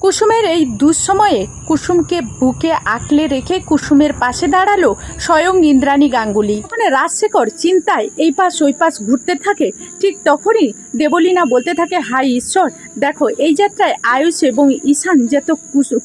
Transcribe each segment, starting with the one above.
কুসুমের এই দুঃসময়ে কুসুমকে বুকে আঁকলে রেখে কুসুমের পাশে দাঁড়াল স্বয়ং ইন্দ্রাণী গাঙ্গুলি। মানে রাজশেখর চিন্তায় এই পাশ ওই পাশ ঘুরতে থাকে। ঠিক তখনই দেবলীনা বলতে থাকে, হাই ঈশ্বর, দেখো, এই যাত্রায় আয়ুষ এবং ঈশান যত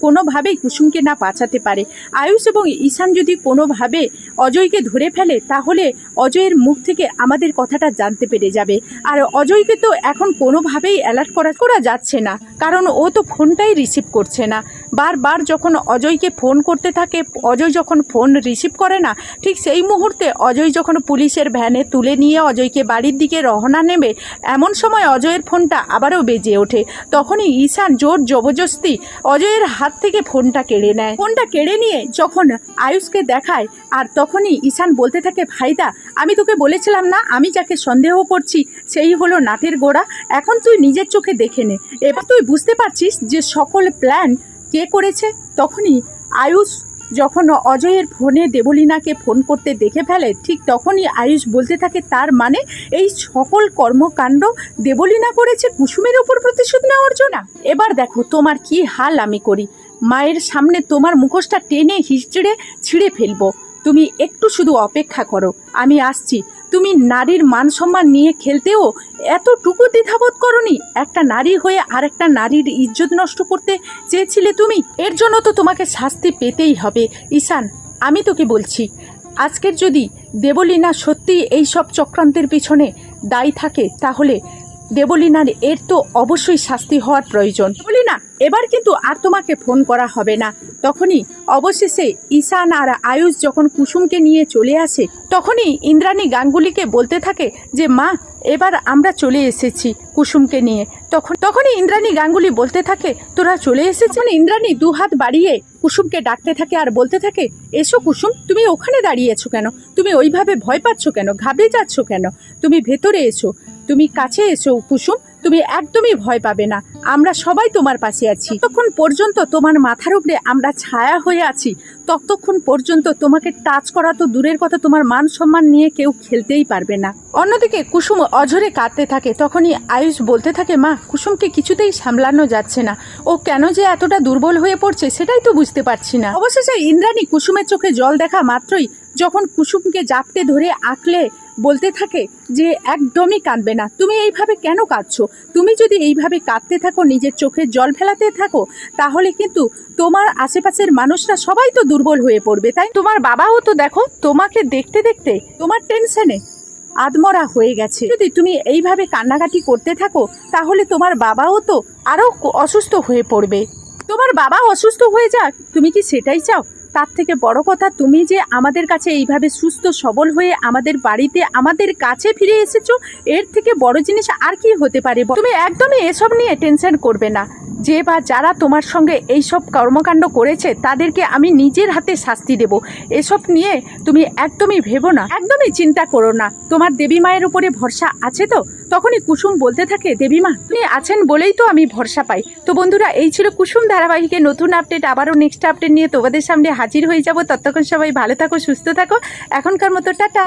কোনোভাবেই কুসুমকে না বাঁচাতে পারে। আয়ুষ এবং ঈশান যদি কোনোভাবে অজয়কে ধরে ফেলে, তাহলে অজয়ের মুখ থেকে আমাদের কথাটা জানতে পেরে যাবে। আর অজয়কে তো এখন কোনোভাবেই অ্যালার্ট করা করা যাচ্ছে না। কারণ ও তো ফোনটাই রিসিভ করছে না। বারবার যখন অজয়কে ফোন করতে থাকে, অজয় যখন ফোন রিসিভ করে না, ঠিক সেই মুহূর্তে অজয় যখন পুলিশের ভ্যানে তুলে নিয়ে অজয়কে বাড়ির দিকে রওনা নেবে, এমন সময় অজয়ের ফোনটা আবারও বেজে ওঠে। তখনই ঈশান জোর জবরদস্তি অজয়ের হাত থেকে ফোনটা কেড়ে নেয়। ফোনটা কেড়ে নিয়ে যখন আয়ুষকে দেখায়, আর তখনই ঈশান বলতে থাকে, ভাইদা আমি তোকে বলেছিলাম না, আমি যাকে সন্দেহ করছি, সেই হলো নাটের গোড়া। এখন তুই নিজের চোখে দেখে নে। এবার তুই বুঝতে পারছিস যে সকল প্ল্যান কে করেছে? তখনই আয়ুষ যখন অজয়ের ফোনে দেবলীনাকে ফোন করতে দেখে ফেলে, ঠিক তখনই আয়ুষ বলতে থাকে তার মানে এই সকল কর্মকাণ্ড দেবলীনা করেছে কুসুমের ওপর প্রতিশোধ নেওয়ার জন্য। এবার দেখো তোমার কি হাল আমি করি। মায়ের সামনে তোমার মুখোশটা টেনে হিচড়ে ছিঁড়ে ফেলব। তুমি একটু শুধু অপেক্ষা করো, আমি আসছি। তুমি নারীর মান সম্মান নিয়ে খেলতেও এতটুকু দ্বিধাবোধ করনি? একটা নারী হয়ে আরেকটা নারীর ইজ্জত নষ্ট করতে চেয়েছিলে তুমি? এর জন্য তো তোমাকে শাস্তি পেতেই হবে। ঈশান, আমি তোকে বলছি, আজকের যদি দেবলীনা সত্যি এই সব চক্রান্তের পিছনে দায়ী থাকে, তাহলে দেবলীনার এর তো অবশ্যই শাস্তি হওয়ার প্রয়োজন। বলি না এবার কিন্তু আর তোমাকে ফোন করা হবে না। তখনই অবশেষে ঈশান আর আয়ুষ যখন কুসুমকে নিয়ে চলে আসে, তখনই ইন্দ্রাণী গাঙ্গুলিকে বলতে থাকে যে, মা, এবার আমরা চলে এসেছি কুসুমকে নিয়ে। তখন, তখনই ইন্দ্রাণী গাঙ্গুলি বলতে থাকে, তোরা চলে এসেছিস? মানে ইন্দ্রাণী দু হাত বাড়িয়ে কুসুমকে ডাকতে থাকে আর বলতে থাকে, এসো কুসুম, তুমি ওখানে দাঁড়িয়েছো কেন? তুমি ওইভাবে ভয় পাচ্ছ কেন? ঘাবড়ে যাচ্ছ কেন? তুমি ভেতরে এসো। তুমি কাছে এসো কুসুম তুমি একদমই ভয় পাবে না। আমরা সবাই তোমার পাশে আছি। ততক্ষণ পর্যন্ত তোমার মাথার উপরে আমরা ছায়া হয়ে আছি। ততক্ষণ পর্যন্ত তোমাকে টাচ করা তো দূরের কথা, তোমার মান সম্মান নিয়ে কেউ খেলতেই পারবে না। অন্যদিকে কুসুম অঝরে কাঁদতে থাকে। তখনই আয়ুষ বলতে থাকে, মা, কুসুমকে কিছুতেই সামলানো যাচ্ছে না। ও কেন যে এতটা দুর্বল হয়ে পড়ছে, সেটাই তো বুঝতে পারছি না। অবশেষে ইন্দ্রাণী কুসুমের চোখে জল দেখা মাত্রই যখন কুসুমকে জাপটে ধরে আঁকলে বলতে থাকে যে, একদমই কাঁদবে না। তুমি এইভাবে কেন কাঁদছো? তুমি যদি এইভাবে কাঁদতে থাকো, নিজের চোখে জল ফেলাতে থাকো, তাহলে কিন্তু তোমার আশেপাশের মানুষরা সবাই তো দুর্বল হয়ে পড়বে, তাই তোমার বাবাও তো দেখো, তোমাকে দেখতে দেখতে তোমার টেনশনে আদমরা হয়ে গেছে। যদি তুমি এইভাবে কান্নাকাটি করতে থাকো, তাহলে তোমার বাবাও তো আরও অসুস্থ হয়ে পড়বে। তোমার বাবা অসুস্থ হয়ে যাক, তুমি কি সেটাই চাও? তার থেকে বড় কথা, তুমি যে আমাদের কাছে এইভাবে সুস্থ, সবল হয়ে আমাদের বাড়িতে, আমাদের কাছে ফিরে এসেছ, এর থেকে বড় জিনিস আর কি হতে পারে? তুমি একদমই এসব নিয়ে টেনশন করবে না। যে বা যারা তোমার সঙ্গে এই সব কর্মকাণ্ড করেছে, তাদেরকে আমি নিজের হাতে শাস্তি দেব। এসব নিয়ে তুমি একদমই ভেবো না, একদমই চিন্তা করো না। তোমার দেবী মায়ের উপরে ভরসা আছে তো? তখনই কুসুম বলতে থাকে, দেবী মা, তুমি আছেন বলেই তো আমি ভরসা পাই। তো বন্ধুরা, এই ছিল কুসুম ধারাবাহিকের নতুন আপডেট আবারও নেক্সট আপডেট নিয়ে তোমাদের সামনে হাজির হয়ে যাব। ততক্ষণ সবাই ভালো থাকো সুস্থ থাকো। এখনকার মতো টাটা।